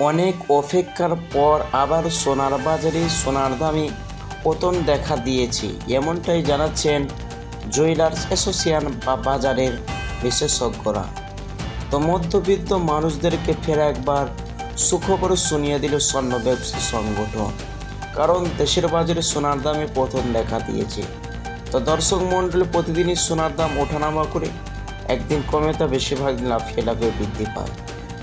অনেক অপেক্ষার পর আবার সোনার বাজারে সোনার দামে পতন দেখা দিয়েছে। এমনটাই জানাচ্ছেন জুয়েলার্স অ্যাসোসিয়েশন বা বাজারের বিশেষজ্ঞরা। তো মধ্যবিত্ত মানুষদেরকে ফের একবার সুখবর শুনিয়ে দিল স্বর্ণ ব্যবসা সংগঠন। কারণ দেশের বাজারে সোনার দামে পতন দেখা দিয়েছে। তো দর্শক মণ্ডলী, প্রতিদিনই সোনার দাম ওঠানামা করে একদিন কমে তা বেশিরভাগ লাফিয়ে লাফিয়ে বৃদ্ধি পায়।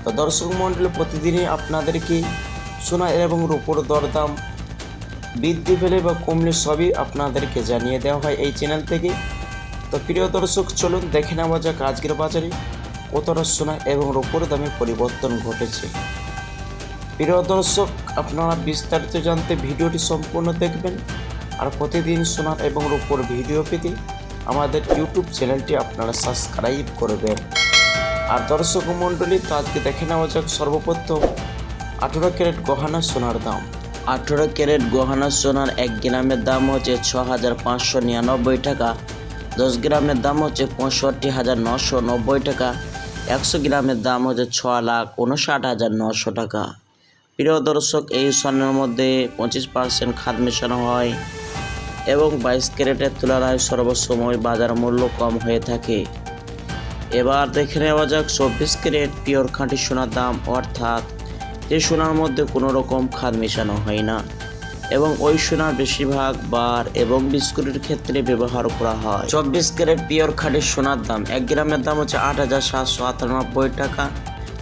তো দর্শক মণ্ডলী, প্রতিদিনই আপনাদেরকে সোনা এবং রূপোর দরদাম বৃদ্ধি পেলে বা কমলে সবই আপনাদেরকে জানিয়ে দেওয়া হয় এই চ্যানেল থেকে। তো প্রিয় দর্শক, চলুন দেখে নেওয়া যাক আজকের বাজারে কতটা সোনা এবং রূপোর দামে পরিবর্তন ঘটেছে। প্রিয় দর্শক, আপনারা বিস্তারিত জানতে ভিডিওটি সম্পূর্ণ দেখবেন আর প্রতিদিন সোনার এবং রূপোর ভিডিও পেতে আমাদের ইউটিউব চ্যানেলটি আপনারা সাবস্ক্রাইব করবেন। আর দর্শক মণ্ডলী, তো আজকে দেখে নেওয়া যাক সর্বপ্রথম আঠেরো ক্যারেট গহনা সোনার দাম। আঠেরো ক্যারেট গহনা সোনার এক গ্রামের দাম হচ্ছে ছ হাজার পাঁচশো নিরানব্বই টাকা। দশ গ্রামের দাম হচ্ছে পঁয়ষট্টি হাজার নশো নব্বই টাকা। একশো গ্রামের দাম হচ্ছে ছ লাখ উনষাট হাজার নশো টাকা। প্রিয় দর্শক, এই স্বর্ণের মধ্যে পঁচিশ পার্সেন্ট খাদ মেশানো হয় এবং বাইশ ক্যারেটের তুলনায় সর্বসময় বাজার মূল্য কম হয়ে থাকে। এবার দেখে নেওয়া যাক চব্বিশ ক্যারেট পিওর খাঁটি সোনার দাম, অর্থাৎ যে সোনার মধ্যে কোনো রকম খাদ মেশানো হয় না। এবং ওই সোনার বেশিরভাগ বার এবং বিস্কুটের ক্ষেত্রে ব্যবহার করা হয়। চব্বিশ ক্যারেট পিওর খাঁটি সোনার দাম, এক গ্রামের দাম হচ্ছে আট হাজার সাতশো আটানব্বই টাকা।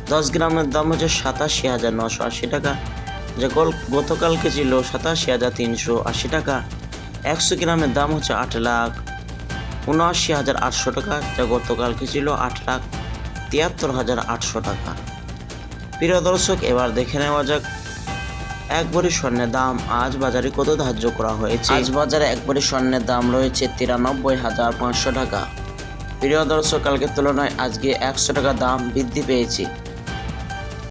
দশ গ্রামের দাম হচ্ছে সাতাশি হাজার নশো আশি টাকা। যে গল- গতকালকে ছিল সাতাশি হাজার তিনশো আশি টাকা। একশো গ্রামের দাম হচ্ছে আট লাখ উনআশি হাজার আটশো টাকা, যা গতকালকে ছিল আট লাখ তিয়াত্তর হাজার আটশো টাকা। প্রিয় দর্শক, এবার দেখে নেওয়া যাক একবারে স্বর্ণের দাম আজ বাজারে কত ধার্য করা হয়েছে? আজ বাজারে একবারে স্বর্ণের দাম রয়েছে তিরানব্বই হাজার পাঁচশো টাকা। প্রিয় দর্শক, কালকের তুলনায় আজকে একশো টাকা দাম বৃদ্ধি পেয়েছে।